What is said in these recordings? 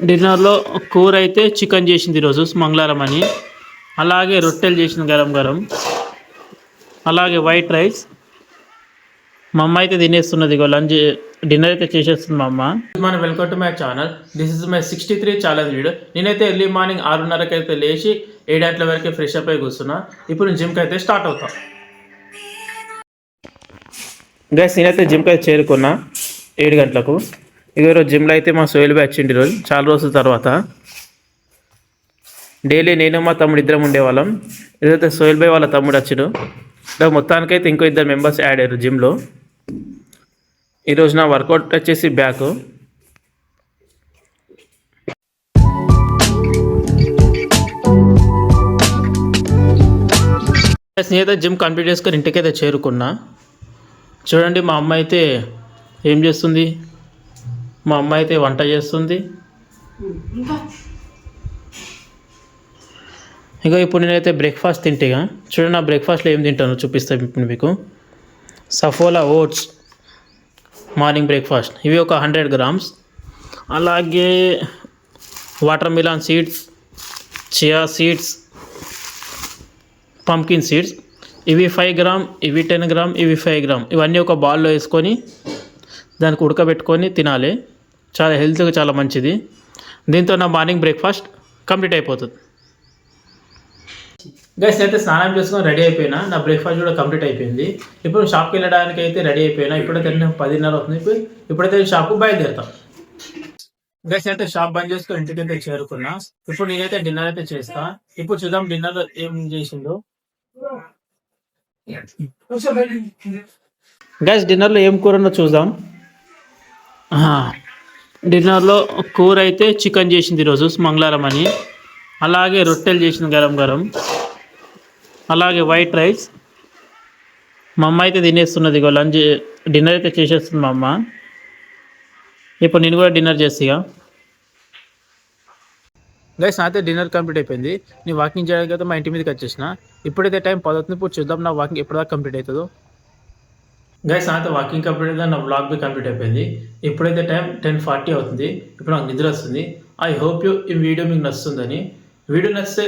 డిన్నర్లో కూర అయితే చికెన్ చేసింది ఈరోజు మంగళవారం అని. అలాగే రొట్టెలు చేసింది గరం గరం. అలాగే వైట్ రైస్. మా అమ్మ అయితే తినేస్తున్నది ఇగో లంచ్ డిన్నర్ అయితే చేసేస్తుంది మా అమ్మ. మన welcome to my channel. This is my sixty three challenge video నేనైతే ఎర్లీ మార్నింగ్ ఆరున్నరకి అయితే లేచి ఏడు గంటల వరకు ఫ్రెష్ అప్ అయి కూర్చున్నా. ఇప్పుడు జిమ్కి అయితే స్టార్ట్ అవుతాం. గైస్ నేనైతే జిమ్కి అయితే చేరుకున్నా ఏడు గంటలకు. ఇక ఈరోజు జిమ్లో అయితే మా సోయల్ బ్యాచ్ వచ్చింది ఈరోజు. చాలా రోజుల తర్వాత. డైలీ నేను మా తమ్ముడు ఇద్దరం ఉండేవాళ్ళం. ఇదైతే సోయల్ బాయ్ వాళ్ళ తమ్ముడు వచ్చాడు. ఇలా మొత్తానికైతే ఇంకో ఇద్దరు మెంబర్స్ యాడ్ అయ్యారు జిమ్లో ఈరోజు నా వర్కౌట్ వచ్చేసి బ్యాక్ స్నేహిత జిమ్ కంప్లీట్ చేసుకొని ఇంటికైతే చేరుకున్నా. చూడండి మా అమ్మ అయితే ఏం చేస్తుంది? మా అమ్మ అయితే వంట చేస్తుంది. ఇంకా ఇప్పుడు నేనైతే బ్రేక్ఫాస్ట్ తింటేగా చూడండి నా బ్రేక్ఫాస్ట్లో ఏం తింటానో చూపిస్తాను ఇప్పుడు మీకు. సఫోలా ఓట్స్ మార్నింగ్ బ్రేక్ఫాస్ట్ ఇవి ఒక హండ్రెడ్ గ్రామ్స్ అలాగే watermelon seeds chia seeds pumpkin seeds ఇవి ఫైవ్ గ్రామ్ ఇవి టెన్ గ్రామ్ ఇవి ఫైవ్ గ్రామ్ ఇవన్నీ ఒక బౌల్లో వేసుకొని దానికి ఉడకబెట్టుకొని తినాలి. చాలా హెల్త్గా చాలా మంచిది. దీంతో నా మార్నింగ్ బ్రేక్ఫాస్ట్ కంప్లీట్ అయిపోతుంది. గైస్ అయితే స్నానం చేసుకొని రెడీ అయిపోయినా. నా బ్రేక్ఫాస్ట్ కూడా కంప్లీట్ అయిపోయింది. ఇప్పుడు షాప్కి వెళ్ళడానికి అయితే రెడీ అయిపోయినా. ఇప్పుడైతే నేను పదిన్నర అవుతుంది. ఇప్పుడు ఇప్పుడైతే షాప్కు బయలుదేరుతాం. గైస్ అయితే షాప్ బంద్ చేసుకొని ఇంటికి అయితే చేరుకున్నా. ఇప్పుడు నేనైతే డిన్నర్ అయితే చేస్తా. ఇప్పుడు చూద్దాం డిన్నర్ ఏం చేసిందో గైస్ డిన్నర్లో ఏం కూర ఉందో చూద్దాం. డిన్నర్లో కూర అయితే చికెన్ చేసింది ఈరోజు మంగళవారం అని. అలాగే రొట్టెలు చేసింది గరం గరం. అలాగే వైట్ రైస్. మా అమ్మ అయితే తినేస్తున్నది ఇగో లంచ్ డిన్నర్ అయితే చేసేస్తుంది మా అమ్మ. ఇప్పుడు నేను కూడా డిన్నర్ చేస్తా గైస్ అయితే డిన్నర్ కంప్లీట్ అయిపోయింది. నేను వాకింగ్ చేయడానికి అయితే మా ఇంటి మీదకి వచ్చేసిన. ఇప్పుడైతే టైం పదవుతుంది. ఇప్పుడు చూద్దాం నా వాకింగ్ ఎప్పటిదాకా కంప్లీట్ అవుతుందో. గైస్ నాతో వాకింగ్ కంప్లీట్ అయితే నా బ్లాగ్ బి కంప్లీట్ అయిపోయింది. ఇప్పుడైతే టైం టెన్ ఫార్టీ అవుతుంది. ఇప్పుడు నాకు నిద్ర వస్తుంది. ఐ హోప్ యూ ఈ వీడియో మీకు నచ్చుతుందని. వీడియో నచ్చితే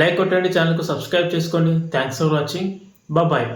లైక్ కొట్టండి ఛానల్కు సబ్స్క్రైబ్ చేసుకోండి. Thanks for watching bye